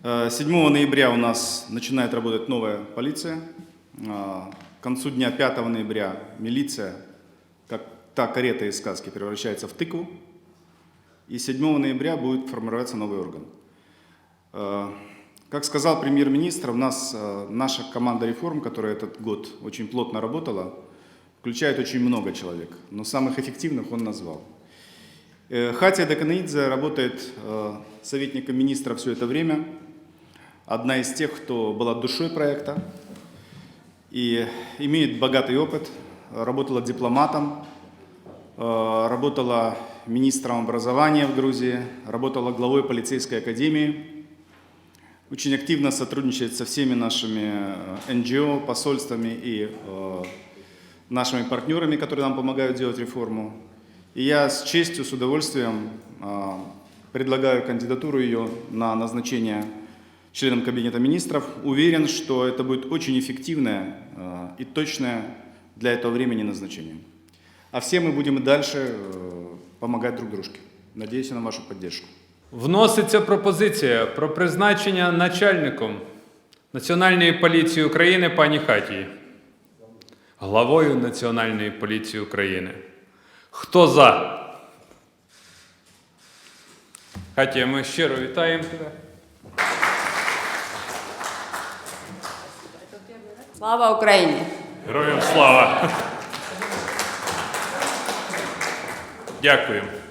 Э, 7 ноября у нас начинает работать новая полиция. А, К концу дня 5 ноября милиция, как та карета из сказки, превращается в тыкву. И 7 ноября будет формироваться новый орган. Э, Как сказал премьер-министр, у нас э, наша команда реформ, которая этот год очень плотно работала, включает очень много человек, но самых эффективных он назвал. Э, Хатия Даканаидзе работает э, советником министра все это время. Одна из тех, кто была душой проекта и имеет богатый опыт. Работала дипломатом, э, работала министром образования в Грузии, работала главой полицейской академии. Очень активно сотрудничает со всеми нашими э, НГО, посольствами и э, нашими партнерами, которые нам помогают делать реформу. И я с честью, с удовольствием предлагаю кандидатуру ее на назначение членом Кабинета министров. Уверен, что это будет очень эффективное э, и точное для этого времени назначение. А все мы будем и дальше э, помогать друг дружке. Надеюсь на вашу поддержку. Вноситься пропозиція про призначення начальником Національної поліції України пані Хатії. Главою Національної поліції України. Хто за? Хатія, ми щиро вітаємо тебе. Слава Україні! Героям слава! Дякую.